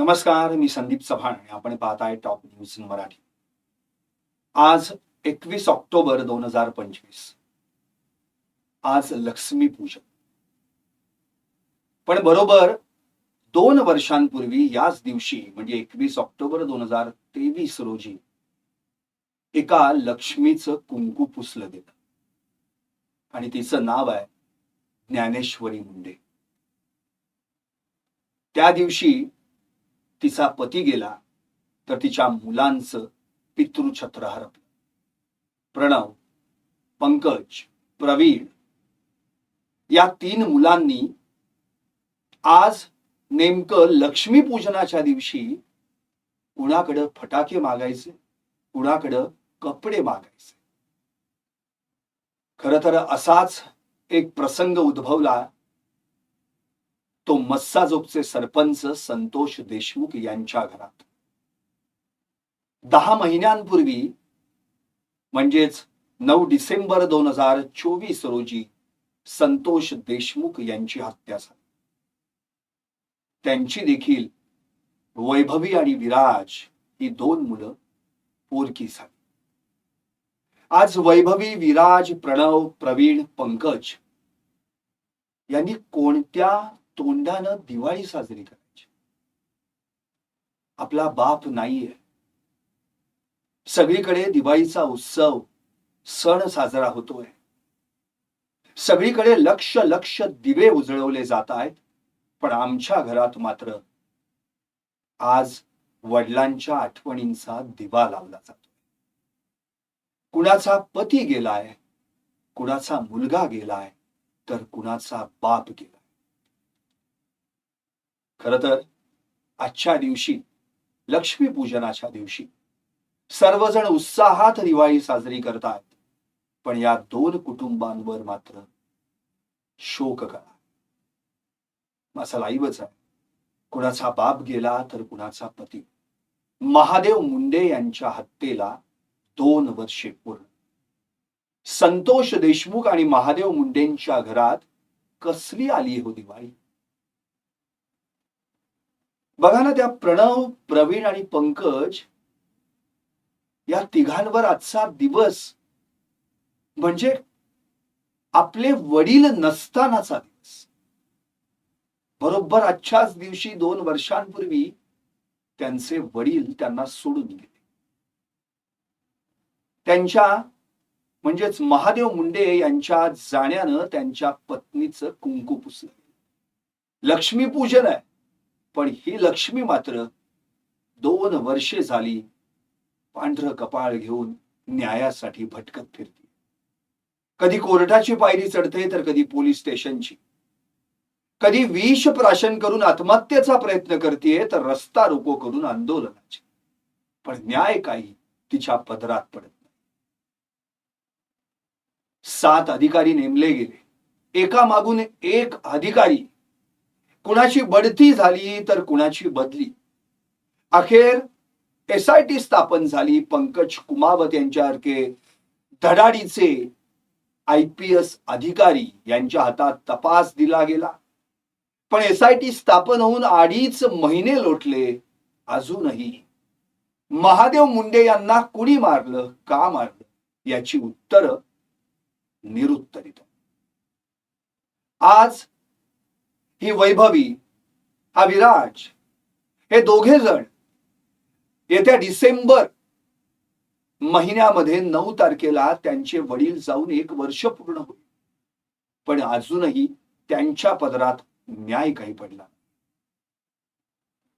नमस्कार मी संदीप चव्हाण आणि आपण पाहताय टॉप न्यूज मराठी. आज एकवीस ऑक्टोबर दोन हजार पंचवीस. आज लक्ष्मी पूजन. पण बरोबर दोन वर्षांपूर्वी याच दिवशी म्हणजे एकवीस ऑक्टोबर दोन हजार तेवीस रोजी एका लक्ष्मीचं कुंकू पुसलं गेलं. आणि तिचं नाव आहे ज्ञानेश्वरी मुंडे. त्या दिवशी तिचा पती गेला तर तिच्या मुलांचं पितृछत्र हरपलं प्रणव पंकज प्रवीण या तीन मुलांनी आज नेमकं लक्ष्मीपूजनाच्या दिवशी कुणाकडं फटाके मागायचे कुणाकडं कपडे मागायचे. खर तर असाच एक प्रसंग उद्भवला तो मस्साजोगचे सरपंच संतोष देशमुख यांच्या घरात. दहा महिन्यांपूर्वी म्हणजेच नऊ डिसेंबर दोन हजार चोवीस रोजी संतोष देशमुख यांची हत्या झाली. त्यांची देखील वैभवी आणि विराज ही दोन मुलं पोरकी झाली. आज वैभवी विराज प्रणव प्रवीण पंकज यांनी कोणत्या तोंडानं दिवाळी साजरी करायची. आपला बाप नाहीये. सगळीकडे दिवाळीचा उत्सव सण साजरा होतोय. सगळीकडे लक्ष लक्ष दिवे उजळवले जात आहेत. पण आमच्या घरात मात्र आज वडिलांच्या आठवणींचा दिवा लावला जातो कुणाचा पती गेलाय कुणाचा मुलगा गेलाय तर कुणाचा बाप गेला खर तर आजच्या दिवशी लक्ष्मी पूजनाच्या दिवशी सर्वजण उत्साहात दिवाळी साजरी करतात. पण या दोन कुटुंबांवर मात्र शोक करा. माझा लाईवच आहे. कुणाचा बाप गेला तर कुणाचा पती. महादेव मुंडे यांच्या हत्येला दोन वर्षे पूर्ण. संतोष देशमुख आणि महादेव मुंडेंच्या घरात कसली आली हो दिवाळी? बघा ना त्या प्रणव प्रवीण आणि पंकज या तिघांवर आजचा दिवस म्हणजे आपले वडील नसतानाचा दिवस. बरोबर आजच्याच दिवशी दोन वर्षांपूर्वी त्यांचे वडील त्यांना सोडून गेले. त्यांच्या म्हणजेच महादेव मुंडे यांच्या जाण्यानं त्यांच्या पत्नीचं कुंकू पुसलं. लक्ष्मीपूजन आहे. पण ही लक्ष्मी मात्र दोन वर्षे झाली पांढरं कपाळ घेऊन न्यायासाठी भटकत फिरते. कधी कोर्टाची पायरी चढते तर कधी पोलीस स्टेशनची. कधी विष प्राशन करून आत्महत्येचा प्रयत्न करते तर रस्ता रोको करून आंदोलनाची. पण न्याय काही तिच्या पदरात पडत नाही. सात अधिकारी नेमले गेले. एका मागून एक अधिकारी कुणाची बढती झाली तर कुणाची बदली? अखेर एस आय टी स्थापन झाली पंकज कुमावत यांच्यासारखे धडाडीचे आय पी एस अधिकारी यांच्या हातात तपास दिला गेला. पण एस आय टी स्थापन होऊन अडीच महिने लोटले अजूनही. महादेव मुंडे यांना कुणी मारलं का मारलं याची उत्तर निरुत्तरित आज ही वैभवी हा विराज हे दोघे जण येत्या डिसेंबर महिन्यामध्ये नऊ तारखेला त्यांचे वडील जाऊन एक वर्ष पूर्ण होईल. पण अजूनही त्यांच्या पदरात न्याय काही पडला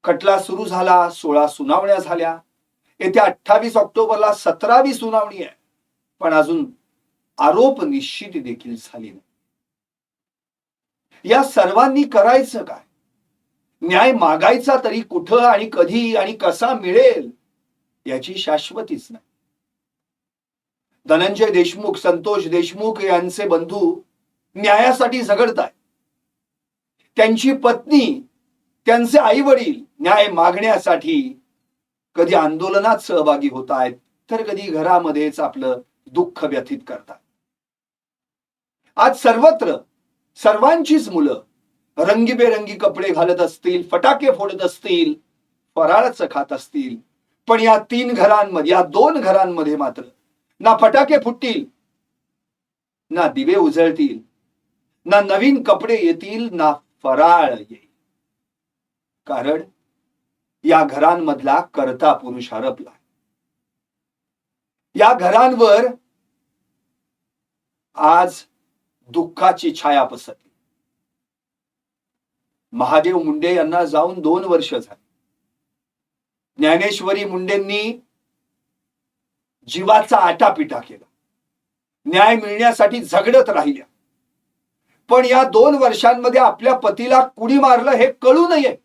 खटला सुरू झाला सोळा सुनावण्या झाल्या. येत्या अठ्ठावीस ऑक्टोबरला सतरावी सुनावणी आहे. पण अजून आरोप निश्चित देखील झाली नाही. या सर्वांनी करायचं काय? न्याय मागायचा तरी कुठं आणि कधी आणि कसा मिळेल याची शाश्वतीच नाही. धनंजय देशमुख संतोष देशमुख यांचे बंधू न्यायासाठी झगडताय. त्यांची पत्नी त्यांचे आई वडील न्याय मागण्यासाठी कधी आंदोलनात सहभागी होत आहेत तर कधी घरामध्येच आपलं दुःख व्यथित करतात. आज सर्वत्र सर्वांचीच मुलं रंगीबेरंगी कपडे घालत असतील फटाके फोडत असतील फराळच खात असतील. पण या तीन घरांमध्ये या दोन घरांमध्ये मात्र ना फटाके फुटतील ना दिवे उजळतील ना नवीन कपडे येतील ना फराळ येईल. कारण या घरांमधला करता पुरुष हरपला या घरांवर आज दुःखाची छाया पसरली. महादेव मुंडे यांना जाऊन दोन वर्ष झाली. ज्ञानेश्वरी मुंडेंनी जीवाचा आटापिटा केला. न्याय मिळण्यासाठी झगडत राहिल्या. पण या दोन वर्षांमध्ये आपल्या पतीला कुणी मारलं हे कळू नये.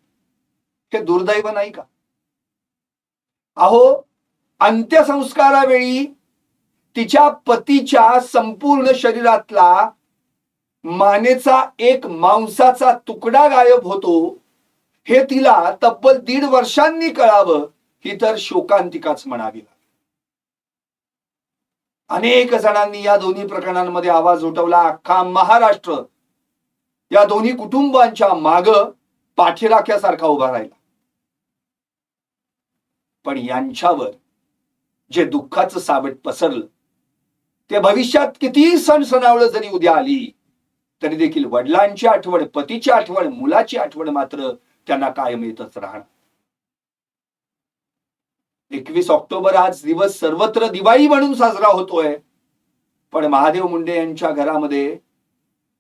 हे दुर्दैव नाही का? अहो अंत्यसंस्कारावेळी तिच्या पतीच्या संपूर्ण शरीरातला मानेचा एक मांसाचा तुकडा गायब होतो हे तिला तब्बल दीड वर्षांनी कळावं ही तर शोकांतिकाच म्हणावी अनेक जणांनी या दोन्ही प्रकरणांमध्ये आवाज उठवला अख्खा महाराष्ट्र या दोन्ही कुटुंबांच्या माग पाठीराख्यासारखा उभा राहिला. पण यांच्यावर जे दुःखाचं सावट पसरलं ते भविष्यात कितीही सण सणावळ जरी उद्या आली तरी देखील वडिलांची आठवण पतीची आठवण मुलाची आठवण मात्र त्यांना कायम येतच राहणार. एकवीस ऑक्टोबर आज दिवस सर्वत्र दिवाळी म्हणून साजरा होतोय. पण महादेव मुंडे यांच्या घरामध्ये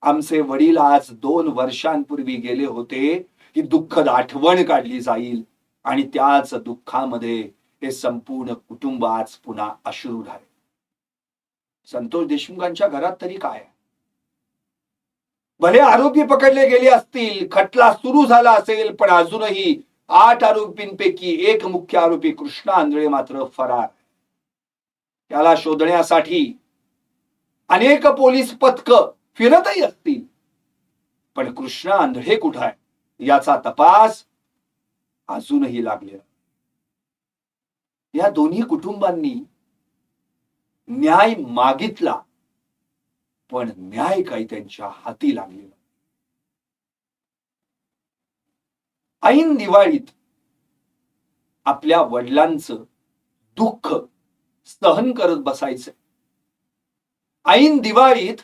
आमचे वडील आज दोन वर्षांपूर्वी गेले होते ही दुःखद आठवण काढली जाईल आणि त्याच दुःखामध्ये हे संपूर्ण कुटुंब आज पुन्हा अश्रू झाले संतोष देशमुखांच्या घरात तरी काय आहे? भले आरोपी पकडले गेले असतील खटला सुरू झाला असेल पण अजूनही आठ आरोपींपैकी एक मुख्य आरोपी कृष्णा आंधळे मात्र फरार. त्याला शोधण्यासाठी अनेक पोलीस पथक फिरतही असतील. पण कृष्णा आंधळे कुठं आहे? याचा तपास अजूनही लागलेला या दोन्ही कुटुंबांनी न्याय मागितला. पण न्याय काही त्यांच्या हाती लागलेला. ऐन दिवाळीत आपल्या वडिलांचं दुःख सहन करत बसायचं. ऐन दिवाळीत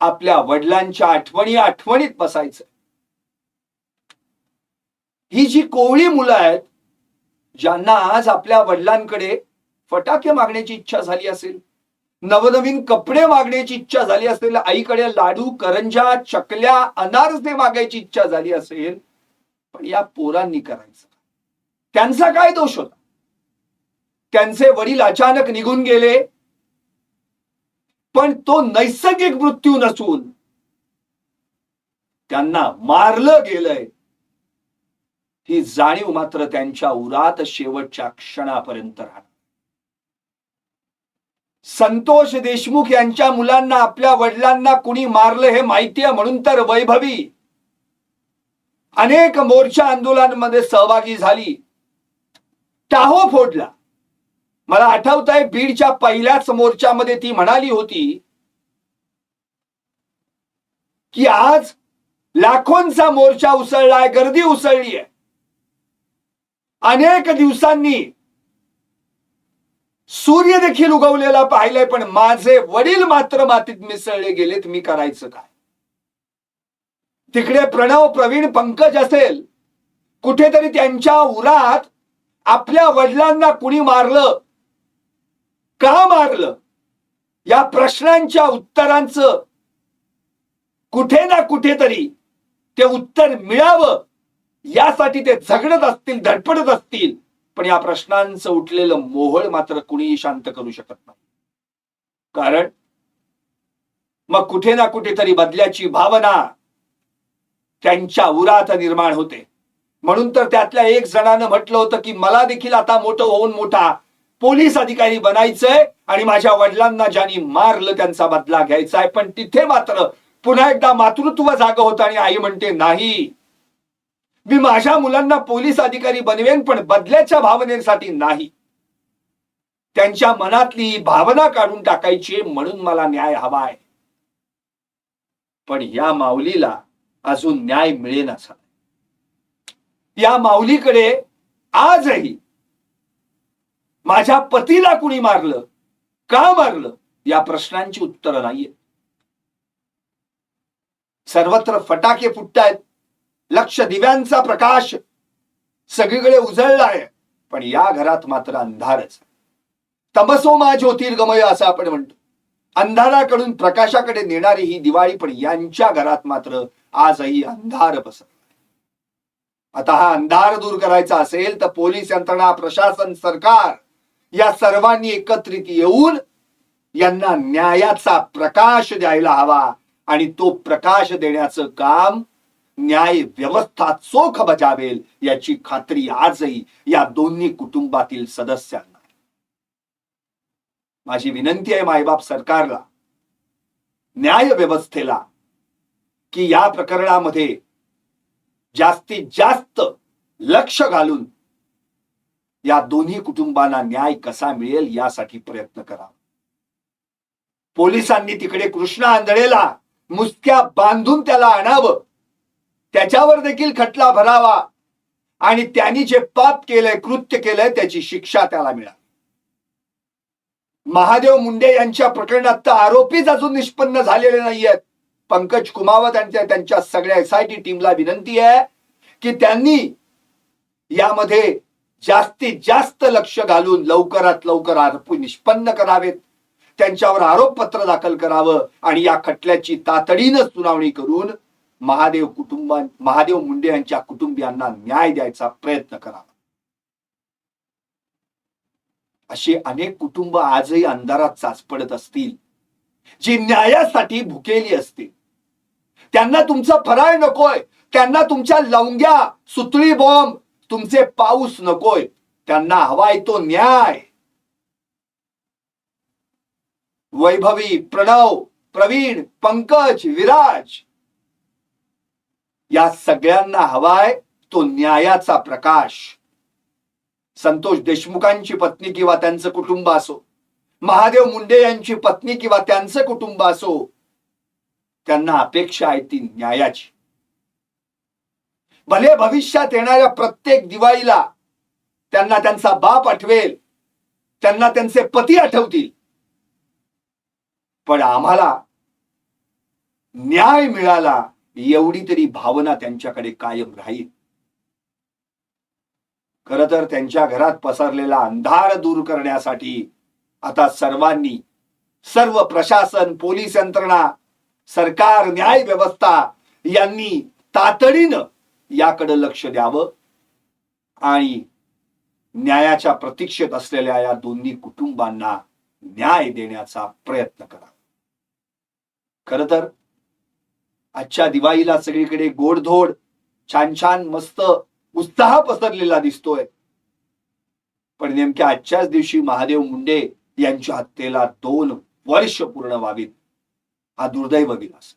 आपल्या वडिलांच्या आठवणी आठवणीत बसायचं. ही जी कोवळी मुलं आहेत ज्यांना आज आपल्या वडिलांकडे फटाके मागण्याची इच्छा झाली असेल नवनवीन कपडे मागण्याची इच्छा झाली असेल आईकडे लाडू करंजा चकल्या अनारसे मागायची इच्छा झाली असेल पण या पोरांनी करायचं. त्यांचा काय दोष होता? त्यांचे वडील अचानक निघून गेले पण तो नैसर्गिक मृत्यू नसून त्यांना मारलं गेलंय. ही जाणीव मात्र त्यांच्या उरात शेवटच्या क्षणापर्यंत राहणार संतोष देशमुख यांच्या मुलांना आपल्या वडिलांना कुणी मारलं हे माहितीये म्हणून तर वैभवी. अनेक मोर्चा आंदोलनामध्ये सहभागी झाली. टाहो फोडला. मला आठवत आहे बीडच्या पहिल्याच मोर्चामध्ये ती म्हणाली होती की आज लाखोंचा मोर्चा उसळलाय गर्दी उसळली आहे अनेक दिवसांनी सूर्य देखील उगवलेला पाहिलाय पण माझे वडील मात्र मातीत मिसळले गेलेत मी करायचं काय? तिकडे प्रणव प्रवीण पंकज असेल कुठेतरी त्यांच्या उरात आपल्या वडिलांना कुणी मारलं? का मारलं? या प्रश्नांच्या उत्तरांचं कुठे ना कुठेतरी ते उत्तर मिळावं यासाठी ते झगडत असतील धडपडत असतील. पण या प्रश्नांचं उठलेलं मोहळ मात्र कुणीही शांत करू शकत नाही. कारण मग कुठे ना कुठेतरी बदल्याची भावना त्यांच्या उरात निर्माण होते. म्हणून तर त्यातल्या एक जणानं म्हटलं होतं की मला देखील आता मोठं होऊन मोठा पोलीस अधिकारी बनायचंय आणि माझ्या वडिलांना ज्यांनी मारलं त्यांचा बदला घ्यायचा आहे पण तिथे मात्र पुन्हा एकदा मातृत्व जाग होतं आणि आई म्हणते नाही मी माझ्या मुलांना पोलीस अधिकारी बनवेन पण बदल्याच्या भावनेसाठी नाही. त्यांच्या मनातली भावना काढून टाकायची म्हणून मला न्याय हवा आहे पण या माऊलीला अजून न्याय मिळेन असा या माऊलीकडे आजही माझ्या पतीला कुणी मारलं का मारलं या प्रश्नांची उत्तरं नाहीये सर्वत्र फटाके फुटतायत लक्ष दिव्यांचा प्रकाश सगळीकडे उजळला आहे. पण या घरात मात्र अंधारच. तमसोमा ज्योतिर्गमय असं आपण म्हणतो. अंधाराकडून प्रकाशाकडे नेणारी ही दिवाळी पण यांच्या घरात मात्र आजही अंधार बसत आता हा अंधार दूर करायचा असेल तर पोलीस यंत्रणा प्रशासन सरकार या सर्वांनी एकत्रित येऊन यांना न्यायाचा प्रकाश द्यायला हवा आणि तो प्रकाश देण्याचं काम न्याय व्यवस्था चोख बजावेल याची खात्री आजही या दोन्ही कुटुंबातील सदस्यांना. माझी विनंती आहे मायबाप सरकारला न्याय व्यवस्थेला की या प्रकरणामध्ये जास्तीत जास्त लक्ष घालून या दोन्ही कुटुंबांना न्याय कसा मिळेल यासाठी प्रयत्न करा. पोलिसांनी तिकडे कृष्णा आंधळेला मुसक्या बांधून त्याला आणावं. त्याच्यावर देखील खटला भरावा. आणि त्यांनी जे पाप केलंय कृत्य केलंय त्याची शिक्षा त्याला मिळावी. महादेव मुंडे यांच्या प्रकरणात तर आरोपीच अजून निष्पन्न झालेले नाहीयेत. पंकज कुमावत आणि त्यांच्या सगळ्या एसआयटी टीमला विनंती आहे की त्यांनी यामध्ये जास्तीत जास्त लक्ष घालून लवकरात लवकर आरोपी निष्पन्न करावेत. त्यांच्यावर आरोपपत्र दाखल करावं आणि या खटल्याची तातडीनं सुनावणी करून महादेव कुटुंब महादेव मुंडे यांच्या कुटुंबियांना न्याय द्यायचा प्रयत्न करावा अशी अनेक कुटुंब आजही अंधारात चाचपडत असतील जी न्यायासाठी भुकेली असतील. त्यांना तुमचा फराळ नकोय त्यांना तुमच्या लवंग्या सुतळी बॉम्ब तुमचे पाऊस नकोय त्यांना हवाय तो न्याय. वैभवी प्रणव प्रवीण पंकज विराज या सगळ्यांना हवाय तो न्यायाचा प्रकाश. संतोष देशमुखांची पत्नी किंवा त्यांचं कुटुंब असो महादेव मुंडे यांची पत्नी किंवा त्यांचं कुटुंब असो त्यांना अपेक्षा आहे ती न्यायाची. भले भविष्यात येणाऱ्या प्रत्येक दिवाळीला त्यांना त्यांचा बाप आठवेल त्यांना त्यांचे पती आठवतील पण आम्हाला न्याय मिळाला एवढी तरी भावना त्यांच्याकडे कायम राहील. खर तर त्यांच्या घरात पसरलेला अंधार दूर करण्यासाठी आता सर्वांनी सर्व प्रशासन पोलीस यंत्रणा सरकार न्याय व्यवस्था यांनी तातडीनं याकडे लक्ष द्यावं आणि न्यायाच्या प्रतीक्षेत असलेल्या या दोन्ही कुटुंबांना न्याय देण्याचा प्रयत्न करा. खर तर आजच्या दिवाळीला सगळीकडे गोडधोड छान छान मस्त उत्साह पसरलेला दिसतोय. पण नेमक्या आजच्याच दिवशी महादेव मुंडे यांच्या हत्येला दोन वर्ष पूर्ण व्हावीत. हा दुर्दैव विलास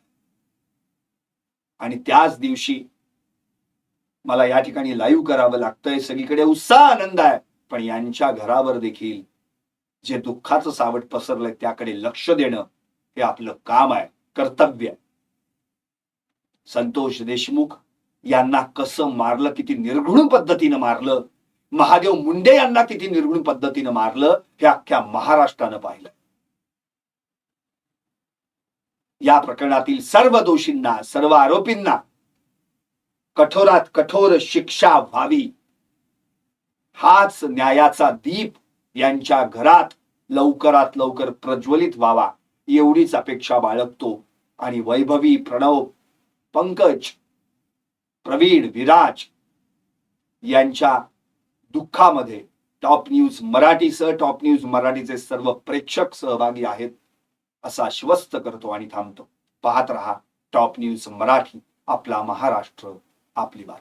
आणि त्याच दिवशी मला या ठिकाणी लाईव्ह करावं लागतंय. सगळीकडे उत्साह आनंद आहे. पण यांच्या घरावर देखील जे दुःखाचं सावट पसरलंय त्याकडे लक्ष देणं हे आपलं काम आहे कर्तव्य आहे. संतोष देशमुख यांना कसं मारलं किती निर्घृण पद्धतीनं मारलं महादेव मुंडे यांना किती निर्गुण पद्धतीनं मारलं हे अख्ख्या महाराष्ट्रानं पाहिलं. या प्रकरणातील सर्व दोषींना सर्व आरोपींना कठोरात कठोर शिक्षा व्हावी. हाच न्यायाचा दीप यांच्या घरात लवकरात लवकर प्रज्वलित व्हावा एवढीच अपेक्षा बाळगतो आणि वैभवी प्रणव पंकज प्रवीण विराज यांच्या दुःखामध्ये टॉप न्यूज मराठीसह टॉप न्यूज मराठीचे सर्व प्रेक्षक सहभागी आहेत असं आश्वस्त करतो आणि थांबतो. पाहत रहा टॉप न्यूज मराठी आपला महाराष्ट्र आपली बात